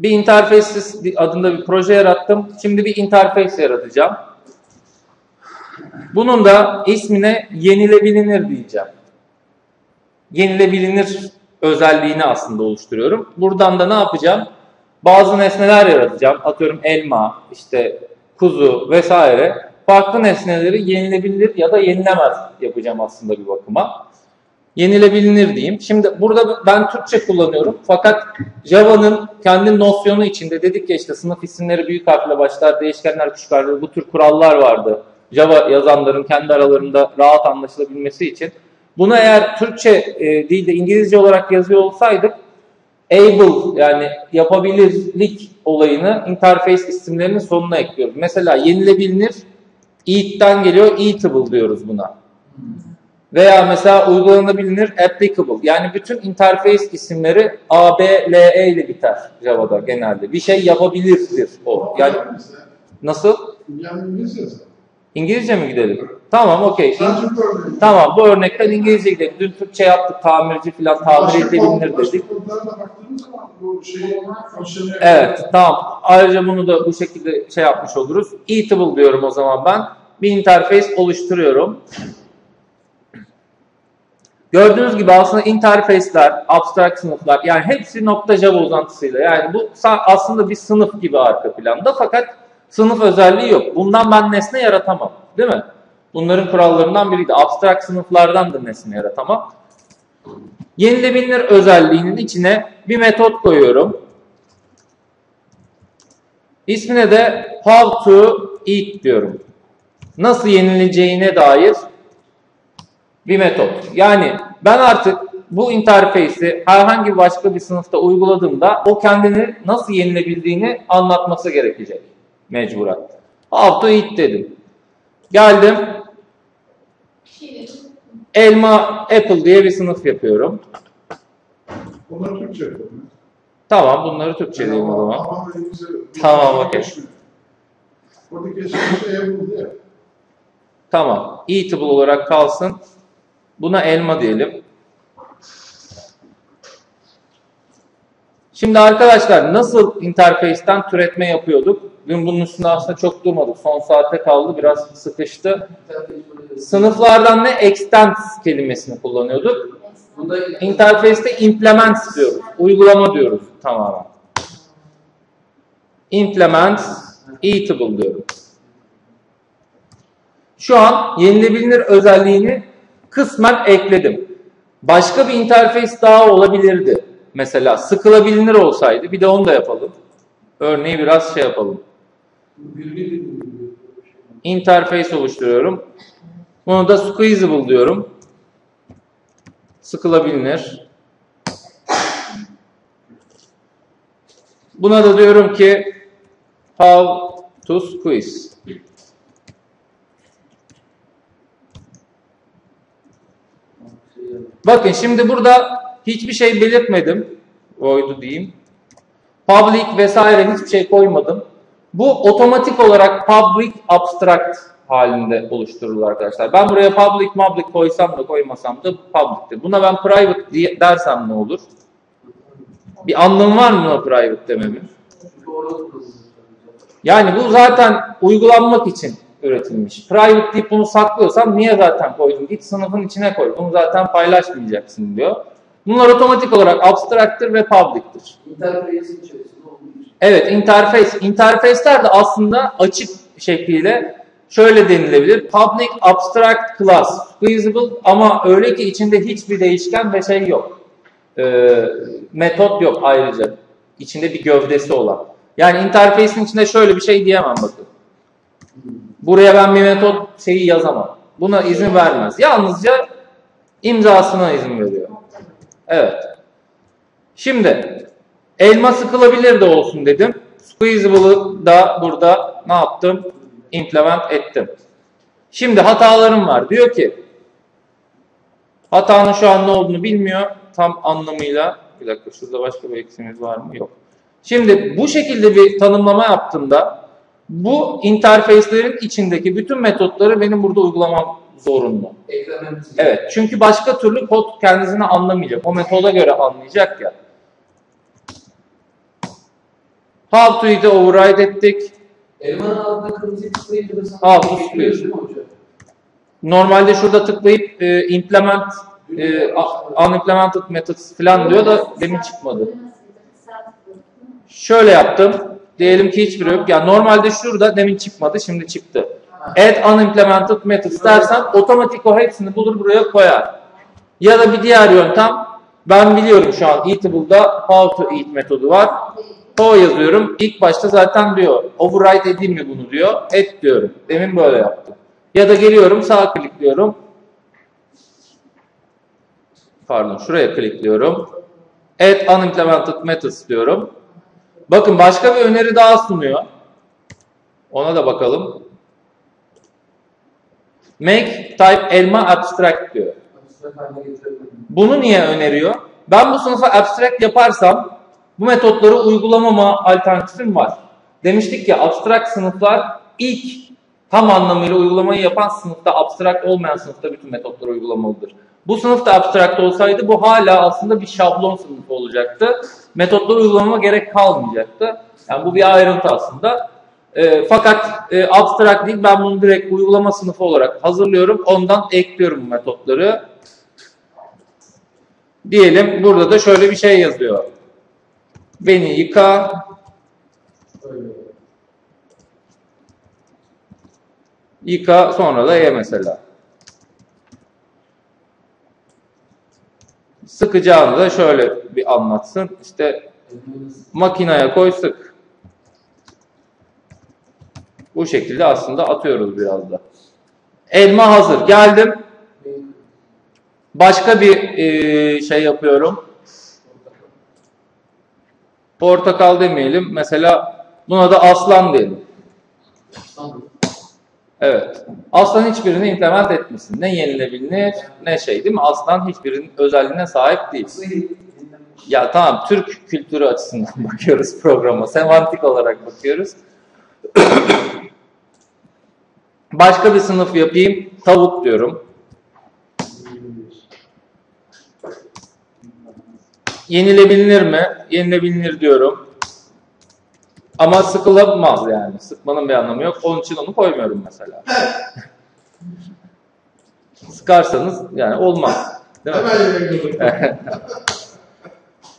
Bir interfaces adında bir proje yarattım. Şimdi bir interface yaratacağım. Bunun da ismine yenilebilir diyeceğim. Yenilebilir özelliğini aslında oluşturuyorum. Buradan da ne yapacağım? Bazı nesneler yaratacağım. Atıyorum elma, işte kuzu vesaire. Farklı nesneleri yenilebilir ya da yenilemez yapacağım aslında bir bakıma. Yenilebilir diyeyim. Şimdi burada ben Türkçe kullanıyorum. Fakat Java'nın kendi nosyonu içinde dedik ya işte sınıf isimleri büyük harfle başlar, değişkenler küçük harfle bu tür kurallar vardı. Java yazanların kendi aralarında rahat anlaşılabilmesi için. Bunu eğer Türkçe e, değil de İngilizce olarak yazıyor olsaydık able yani yapabilirlik olayını interface isimlerinin sonuna ekliyoruz. Mesela yenilebilir eat'ten geliyor eatable diyoruz buna. Veya mesela uygulanabilir applicable. Yani bütün interface isimleri A, B, L, E ile biter Java'da genelde. Bir şey yapabilirdir o. Yani nasıl? İngilizce mi gidelim? Tamam okey. Tamam bu örnekten İngilizce gidelim. Dün Türkçe yaptık tamirci falan tamir başka dedik. fonksiyonu Evet tamam. Ayrıca bunu da bu şekilde şey yapmış oluruz. Eatable diyorum o zaman ben. Bir interface oluşturuyorum. Gördüğünüz gibi aslında interface'ler, abstract sınıflar yani hepsi nokta Java uzantısıyla. Yani bu aslında bir sınıf gibi arka planda fakat sınıf özelliği yok. Bundan ben nesne yaratamam. Değil mi? Bunların kurallarından biriydi. Abstract sınıflardan da nesne yaratamam. Yenilebilir özelliğinin içine bir metot koyuyorum. İsmine de how to eat diyorum. Nasıl yenileceğine dair bir metot. Yani ben artık bu interface'i herhangi başka bir sınıfta uyguladığımda o kendini nasıl yenilebildiğini anlatması gerekecek mecburen. How to eat dedim. Geldim elma apple diye bir sınıf yapıyorum. Onlar Türkçe. Tamam bunları Türkçeleyeyim o zaman. Ama İngilizce- Tamam, okey. Oradaki şey ya. Tamam. Eatable olarak kalsın. Buna elma diyelim. Şimdi arkadaşlar nasıl interface'ten türetme yapıyorduk? Dün bunun üstünde aslında çok durmadık. Son saate kaldı. Biraz sıkıştı. Sınıflardan ne? Extend kelimesini kullanıyorduk. Bunda Interface'te implement diyoruz. Uygulama diyoruz tamamen. Implement eatable diyorum. Şu an yenilebilir özelliğini kısmen ekledim. Başka bir interface daha olabilirdi. Mesela sıkılabilir olsaydı bir de onu da yapalım. Örneği biraz şey yapalım. Interface oluşturuyorum. Bunu da squeezable diyorum. Sıkılabilir. Buna da diyorum ki how to squeeze. Bakın şimdi burada hiçbir şey belirtmedim. Void'u diyeyim. Public vesaire hiçbir şey koymadım. Bu otomatik olarak public abstract halinde oluşturulur arkadaşlar. Ben buraya public public koysam da koymasam da public'tir. Buna ben private dersem ne olur? Bir anlamı var mı private dememin? Yani bu zaten uygulanmak için üretilmiş. Private deyip bunu saklıyorsam niye zaten koydun? Git sınıfın içine koy. Bunu zaten paylaşmayacaksın diyor. Bunlar otomatik olarak abstract'tir ve public'tir. İnterface'in içerisinde. Evet, interface. Interface'ler de aslında açık şekliyle şöyle denilebilir. Public Abstract Class, Squeezable ama öyle ki içinde hiçbir değişken ve şey yok. Ee, metot yok ayrıca. İçinde bir gövdesi olan. Yani interface'in içinde şöyle bir şey diyemem bakın. Buraya ben bir metot şeyi yazamam. Buna izin vermez. Yalnızca imzasına izin veriyor. Evet. Şimdi elma sıkılabilir de olsun dedim. Squeezable'ı da burada ne yaptım? Implement ettim. Şimdi hatalarım var. Diyor ki hatanın şu an ne olduğunu bilmiyor tam anlamıyla. Bir dakika şurada başka bir eksimiz var mı? Yok. Şimdi bu şekilde bir tanımlama yaptığımda bu interface'lerin içindeki bütün metotları benim burada uygulamam. Eklememiz için. Evet. Çünkü başka türlü kod kendisini anlamayacak. O metoda göre anlayacak ya. How to it'i override ettik. Elmanın altında kırmızı tıklayınca da sana değil mi hocam? Normalde şurada tıklayıp e, implement e, unimplemented methods falan diyor da demin çıkmadı. Şöyle yaptım. Diyelim ki hiçbiri yok. Yani normalde şurada demin çıkmadı, şimdi çıktı. Add unimplemented methods dersen otomatik o hepsini bulur buraya koyar. Ya da bir diğer yöntem ben biliyorum şu an Eatable'da how to eat metodu var. Ho yazıyorum. İlk başta zaten diyor override edeyim mi bunu diyor. Et diyorum. Demin böyle yaptım. Ya da geliyorum sağ klikliyorum. Pardon şuraya klikliyorum. Add unimplemented methods diyorum. Bakın başka bir öneri daha sunuyor. Ona da bakalım. Make type elma abstract diyor. Bunu niye öneriyor? Ben bu sınıfa abstract yaparsam bu metotları uygulamama alternatifim var. Demiştik ya abstract sınıflar ilk tam anlamıyla uygulamayı yapan sınıfta abstract olmayan sınıfta bütün metotları uygulamalıdır. Bu sınıfta abstract olsaydı bu hala aslında bir şablon sınıfı olacaktı. Metotları uygulamama gerek kalmayacaktı. Yani bu bir ayrıntı aslında. E, fakat e, abstract değil ben bunu direkt uygulama sınıfı olarak hazırlıyorum. Ondan ekliyorum bu metotları. Diyelim burada da şöyle bir şey yazıyor. Beni yıka, yıka sonra da ye mesela. Sıkacağını da şöyle bir anlatsın. İşte makineye koy sık. Bu şekilde aslında atıyoruz biraz da. Elma hazır. Geldim. Başka bir eee, şey yapıyorum. Portakal demeyelim. Mesela buna da aslan diyelim. İstanbul. Evet. Aslan hiçbirini implement etmesin. Ne yenilebilir ne şey değil mi? Aslan hiçbirinin özelliğine sahip değil. Ya tamam Türk kültürü açısından bakıyoruz programa. Semantik olarak bakıyoruz. Başka bir sınıf yapayım. Tavuk diyorum. Yenilebilir mi? Yenilebilir diyorum. Ama sıkılamaz yani. Sıkmanın bir anlamı yok. Onun için onu koymuyorum mesela. Sıkarsanız yani olmaz. Değil mi?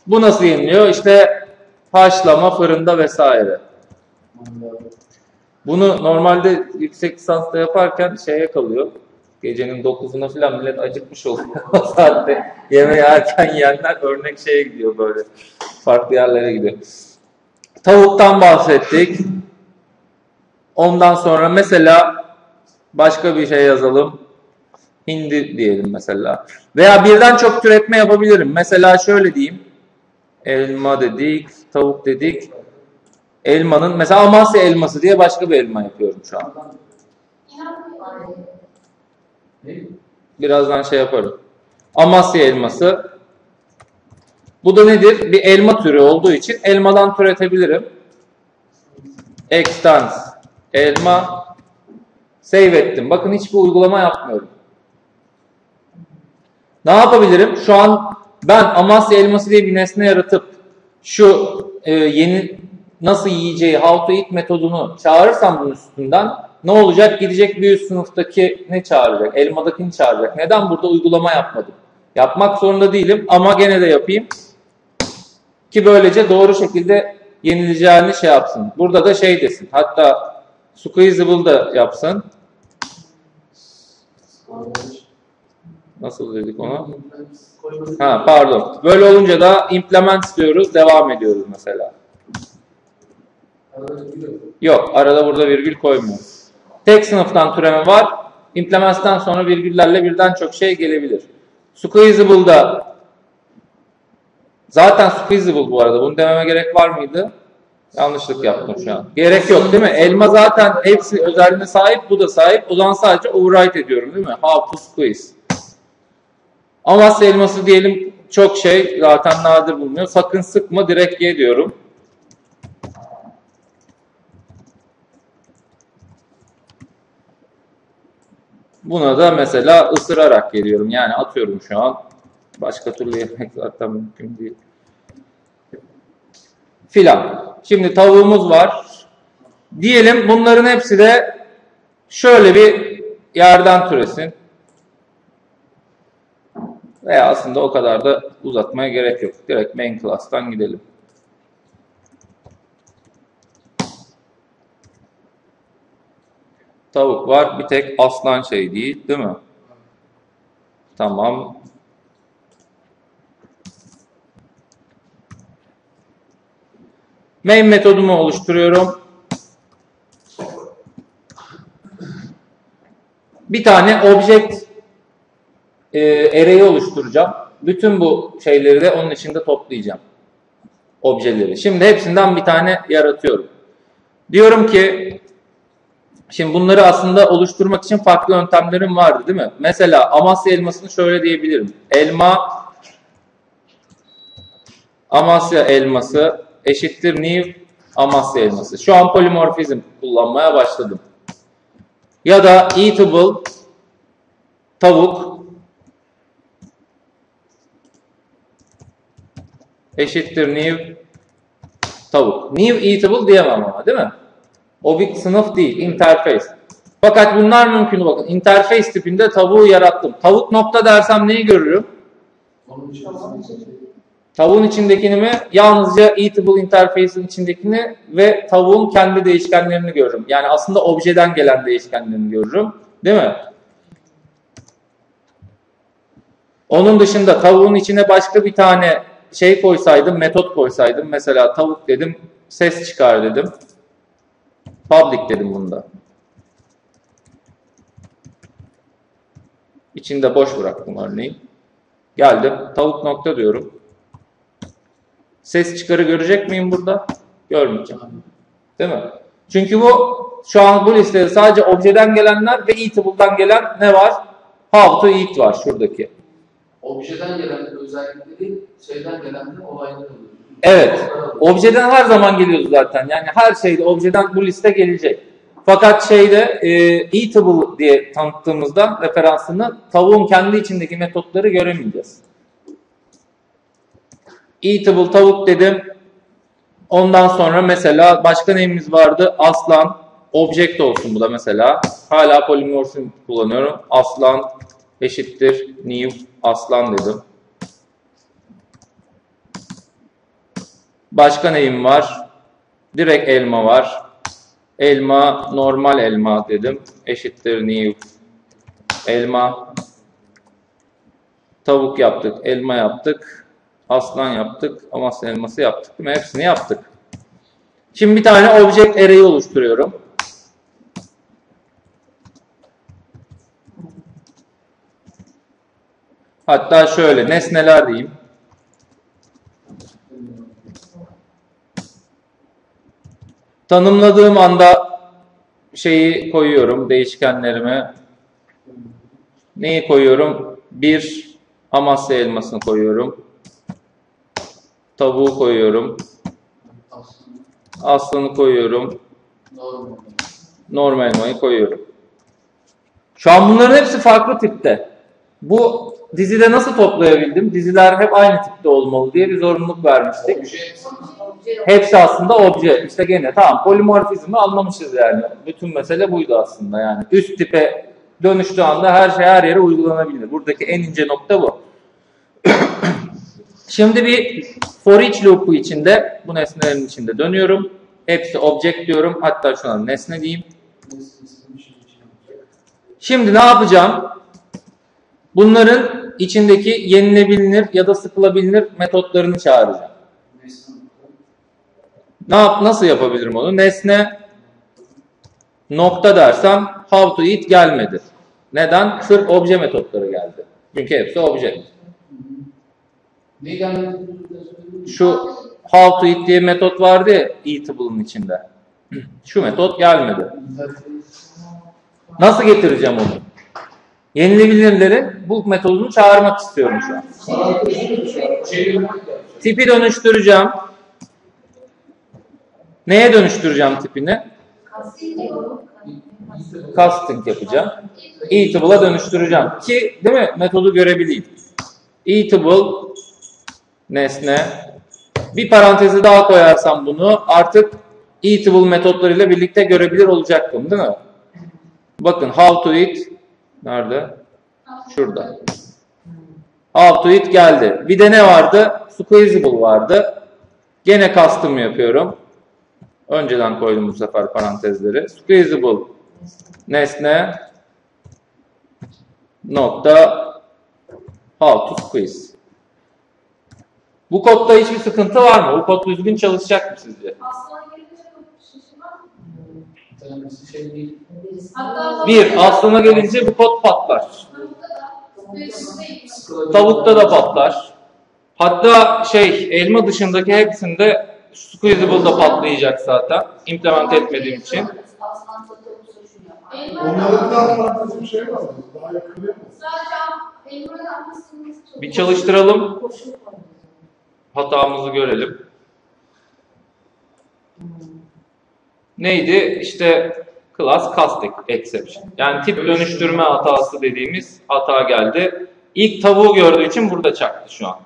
Bu nasıl yeniliyor? İşte haşlama, fırında vesaire. Bunu normalde yüksek lisansta yaparken şeye kalıyor. Gecenin 9'una falan millet acıkmış oluyor. o saatte yemeği erken yiyenler örnek şeye gidiyor böyle. Farklı yerlere gidiyor. Tavuktan bahsettik. Ondan sonra mesela başka bir şey yazalım. Hindi diyelim mesela. Veya birden çok türetme yapabilirim. Mesela şöyle diyeyim. Elma dedik, tavuk dedik. Elmanın, mesela Amasya elması diye başka bir elma yapıyorum şu an. Birazdan şey yaparım. Amasya elması. Bu da nedir? Bir elma türü olduğu için elmadan türetebilirim. Extends. Elma. Save ettim. Bakın hiçbir uygulama yapmıyorum. Ne yapabilirim? Şu an ben Amasya elması diye bir nesne yaratıp şu e, yeni nasıl yiyeceği how to eat metodunu çağırırsam bunun üstünden ne olacak? Gidecek bir üst sınıftaki ne çağıracak? Elmadakini çağıracak. Neden burada uygulama yapmadım? Yapmak zorunda değilim ama gene de yapayım. Ki böylece doğru şekilde yenileceğini şey yapsın. Burada da şey desin. Hatta squeezable da yapsın. Nasıl dedik ona? Ha pardon. Böyle olunca da implement diyoruz. Devam ediyoruz mesela. Yok. Arada burada virgül koymuyoruz. Tek sınıftan türeme var. Implements'ten sonra virgüllerle birden çok şey gelebilir. Squeezable'da zaten squeezable bu arada. Bunu dememe gerek var mıydı? Yanlışlık yaptım şu an. Gerek yok değil mi? Elma zaten hepsi özelliğine sahip. Bu da sahip. O zaman sadece override ediyorum değil mi? How to squeeze. Amasya elması diyelim çok şey zaten nadir bulunuyor. Sakın sıkma direkt ye diyorum. Buna da mesela ısırarak geliyorum. Yani atıyorum şu an. Başka türlü yemek zaten mümkün değil. Filan. Şimdi tavuğumuz var. Diyelim bunların hepsi de şöyle bir yerden türesin. Veya aslında o kadar da uzatmaya gerek yok. Direkt main class'tan gidelim. Tavuk var. Bir tek aslan şey değil, değil mi? Tamam. Main metodumu oluşturuyorum. Bir tane object e, array'i oluşturacağım. Bütün bu şeyleri de onun içinde toplayacağım. Objeleri. Şimdi hepsinden bir tane yaratıyorum. Diyorum ki Şimdi bunları aslında oluşturmak için farklı yöntemlerim vardı değil mi? Mesela Amasya elmasını şöyle diyebilirim. Elma Amasya elması eşittir new Amasya elması. Şu an polimorfizm kullanmaya başladım. Ya da eatable tavuk eşittir new tavuk. New eatable diyemem ama değil mi? O bir sınıf değil, interface. Fakat bunlar mümkün bakın. Interface tipinde tavuğu yarattım. Tavuk nokta dersem neyi görürüm? Tavuğun içindekini mi? Yalnızca eatable interface'in içindekini ve tavuğun kendi değişkenlerini görürüm. Yani aslında objeden gelen değişkenlerini görürüm. Değil mi? Onun dışında tavuğun içine başka bir tane şey koysaydım, metot koysaydım. Mesela tavuk dedim, ses çıkar dedim. Public dedim bunda. İçinde boş bıraktım örneğin. Geldim. Tavuk nokta diyorum. Ses çıkarı görecek miyim burada? Görmeyeceğim. Değil mi? Çünkü bu şu an bu listede sadece objeden gelenler ve eatable'dan gelen ne var? How to eat var şuradaki. objeden gelen özellikleri şeyden gelen de olaylar. Evet. Objeden her zaman geliyoruz zaten. Yani her şeyde objeden bu liste gelecek. Fakat şeyde e, eatable diye tanıttığımızda referansını tavuğun kendi içindeki metotları göremeyeceğiz. Eatable tavuk dedim. Ondan sonra mesela başka neyimiz vardı? Aslan. Object olsun bu da mesela. Hala polimorfizm kullanıyorum. Aslan eşittir new aslan dedim. Başka neyim var? Direkt elma var. Elma normal elma dedim. Eşittir new elma. Tavuk yaptık, elma yaptık, aslan yaptık, amasya elması yaptık. Değil mi? Hepsini yaptık. Şimdi bir tane object array oluşturuyorum. Hatta şöyle nesneler diyeyim. Tanımladığım anda şeyi koyuyorum değişkenlerime. Neyi koyuyorum? Bir Amasya elmasını koyuyorum. Tavuğu koyuyorum. Aslanı koyuyorum. normal. Elmayı koyuyorum. Şu an bunların hepsi farklı tipte. Bu dizide nasıl toplayabildim? Diziler hep aynı tipte olmalı diye bir zorunluluk vermiştik. Hepsi aslında obje. İşte gene tamam polimorfizmi anlamışız yani. Bütün mesele buydu aslında yani. Üst tipe dönüştüğü anda her şey her yere uygulanabilir. Buradaki en ince nokta bu. Şimdi bir for each loop'u içinde bu nesnelerin içinde dönüyorum. Hepsi object diyorum. Hatta şu an nesne diyeyim. Şimdi ne yapacağım? Bunların içindeki yenilebilir ya da sıkılabilir metotlarını çağıracağım. Ne yap nasıl yapabilirim onu? Nesne nokta dersem how to eat gelmedi. Neden? Sırf obje metotları geldi. Çünkü hepsi obje. Ne gelmedi? Şu how to eat diye metot vardı ya eatable'ın içinde. Şu metot gelmedi. Nasıl getireceğim onu? Yenilebilirleri bu metodunu çağırmak istiyorum şu an. Tipi dönüştüreceğim. Neye dönüştüreceğim tipini? Casting yapacağım. Eatable'a dönüştüreceğim. Ki değil mi? Metodu görebileyim. Eatable nesne Bir parantezi daha koyarsam bunu artık eatable metotlarıyla birlikte görebilir olacaktım değil mi? Bakın how to eat nerede? Şurada. How to eat geldi. Bir de ne vardı? Squeezable vardı. Gene custom yapıyorum. Önceden koydum bu sefer parantezleri. Squeezable nesne nokta how to squeeze. Bu kodda hiçbir sıkıntı var mı? Bu kod düzgün çalışacak mı sizce? Bir, aslına gelince bu kod patlar. Tavukta da da patlar. Hatta şey elma dışındaki hepsinde squeezable'da patlayacak zaten. Implement etmediğim için. Onlardan farklı bir şey var mı? Daha çok Bir çalıştıralım. Hatamızı görelim. Neydi? İşte class cast exception. Yani tip dönüştürme hatası dediğimiz hata geldi. İlk tavuğu gördüğü için burada çaktı şu an.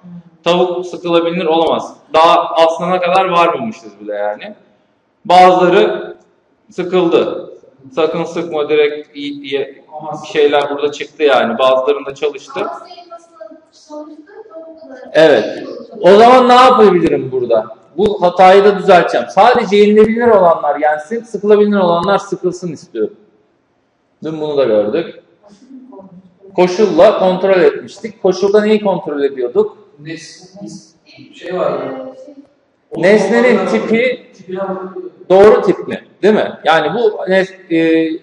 Tavuk sıkılabilir olamaz. Daha aslına kadar varmamışız bile yani. Bazıları sıkıldı. Sakın sıkma direkt iyi- iyi- bir şeyler burada çıktı yani. Bazılarında çalıştı. Evet. O zaman ne yapabilirim burada? Bu hatayı da düzelteceğim. Sadece yenilebilir olanlar yensin, sıkılabilir olanlar sıkılsın istiyorum. Dün bunu da gördük. Koşulla kontrol etmiştik. Koşulda neyi kontrol ediyorduk? Şey var. ya. Nesnenin tipi doğru tip mi? Değil mi? Yani bu e,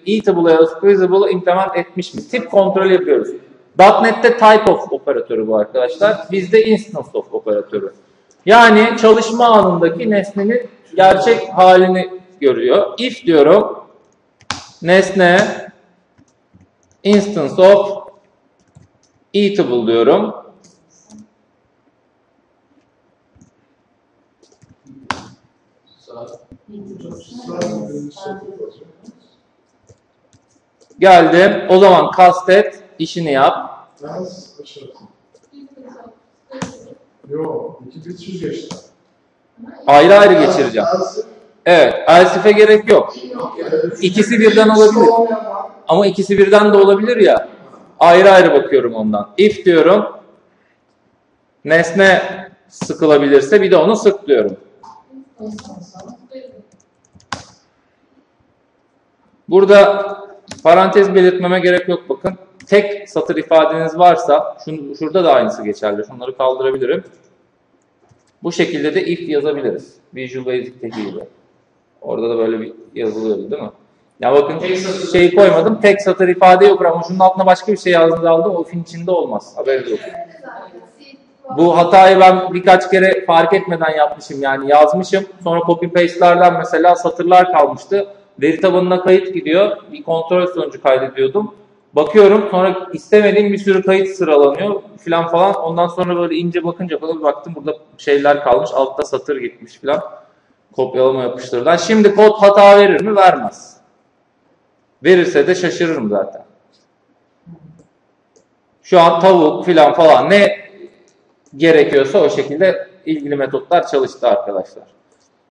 eatable ya da squeezable'ı implement etmiş mi? Tip kontrol yapıyoruz. .NET'te type of operatörü bu arkadaşlar. Bizde instance of operatörü. Yani çalışma anındaki nesnenin gerçek halini görüyor. If diyorum nesne instance of eatable diyorum. Geldim. O zaman kastet işini yap. Aşağısın. Yok. Ayrı ayrı geçireceğim. Evet. Elsif'e gerek yok. İkisi birden olabilir. Ama ikisi birden de olabilir ya. Ayrı ayrı bakıyorum ondan. If diyorum. Nesne sıkılabilirse bir de onu sık diyorum. Burada parantez belirtmeme gerek yok bakın. Tek satır ifadeniz varsa, şun, şurada da aynısı geçerli. Şunları kaldırabilirim. Bu şekilde de if yazabiliriz. Visual Basic'teki gibi. Orada da böyle bir yazılıyordu değil mi? Ya bakın şeyi koymadım. Tek satır ifade yok ama şunun altına başka bir şey yazdığınızda aldım. O ifin içinde olmaz. Haberiniz olsun. Bu hatayı ben birkaç kere fark etmeden yapmışım yani yazmışım. Sonra copy paste'lerden mesela satırlar kalmıştı. Veri tabanına kayıt gidiyor. Bir kontrol sonucu kaydediyordum. Bakıyorum sonra istemediğim bir sürü kayıt sıralanıyor filan falan. Ondan sonra böyle ince bakınca falan baktım burada şeyler kalmış. Altta satır gitmiş filan. Kopyalama yapıştırdan. Şimdi kod hata verir mi? Vermez. Verirse de şaşırırım zaten. Şu an tavuk filan falan ne gerekiyorsa o şekilde ilgili metotlar çalıştı arkadaşlar.